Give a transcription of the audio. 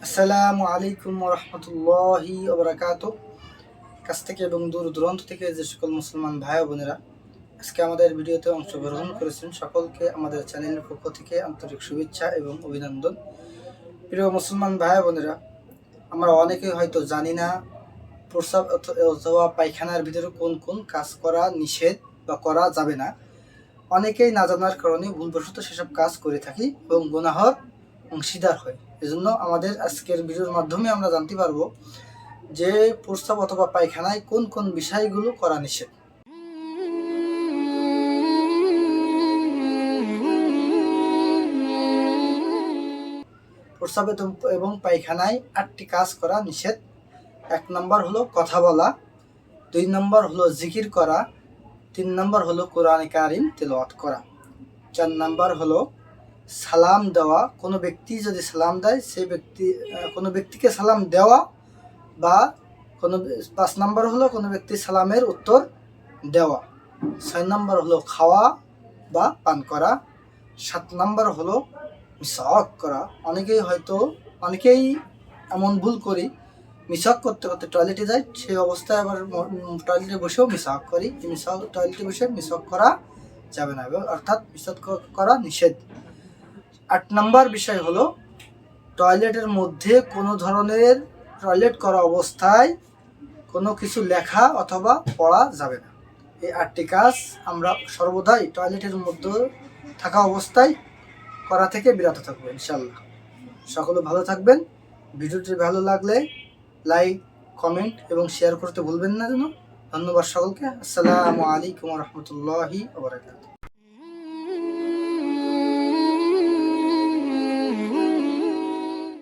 আসসালামু আলাইকুম রহমতুল্লাহি ওবরাকাত কাছ থেকে এবং দূর দূরান্ত থেকে যে সকল মুসলমান ভাই বোনেরা আজকে আমাদের ভিডিওতে অংশগ্রহণ করেছেন সকলকে আমাদের চ্যানেলের পক্ষ থেকে আন্তরিক শুভেচ্ছা এবং অভিনন্দন। প্রিয় মুসলমান ভাই বোনেরা, আমরা অনেকেই হয়তো জানি না প্রস্রাব অথ- অথবা পায়খানার ভিতরে কোন কোন কাজ করা নিষেধ বা করা যাবে না। অনেকেই না জানার কারণে ভুলবশত সেসব কাজ করে থাকি এবং গুনাহর অংশীদার হয়। এজন্য আমাদের আজকের ভিডিওর মাধ্যমে আমরা জানতে পারব যে প্রস্রাব অথবা পায়খানায় কোন কোন বিষয়গুলো করা নিষেধ। প্রস্রাব এবং পায়খানায় আটটি কাজ করা নিষেধ। এক নম্বর হলো কথা বলা। দুই নম্বর হলো জিকির করা। তিন নম্বর হলো কোরআন কারিম তেলাওয়াত করা। চার নম্বর হলো সালাম দেওয়া, কোনো ব্যক্তি যদি সালাম দেয়, সেই ব্যক্তি কোনো ব্যক্তিকে সালাম দেওয়া বা কোনো পাঁচ নম্বর হলো কোনো ব্যক্তি সালামের উত্তর দেওয়া। ছয় নম্বর হলো খাওয়া বা পান করা। সাত নম্বর হলো মিশক করা। অনেকেই হয়তো, অনেকেই এমন ভুল করি মিশক করতে করতে টয়লেটে যাই, সেই অবস্থায় আবার টয়লেটে বসেও মিশক করি। মিশক টয়লেটে বসে মিশক করা যাবে না। অর্থাৎ মিশক করা নিষেধ। আট নাম্বার বিষয় হলো, টয়লেটের মধ্যে কোনো ধরনের টয়লেট করা অবস্থায় কোনো কিছু লেখা অথবা পড়া যাবে না। এই আটটি কাজ আমরা সর্বদাই টয়লেটের মধ্যে থাকা অবস্থায় করা থেকে বিরত থাকব ইনশাল্লাহ সকলে ভালো থাকবেন। ভিডিওটি ভালো লাগলে লাইক, কমেন্ট এবং শেয়ার করতে ভুলবেন না যেন। ধন্যবাদ সকলকে। আসসালামু আলাইকুম রহমতুল্লাহি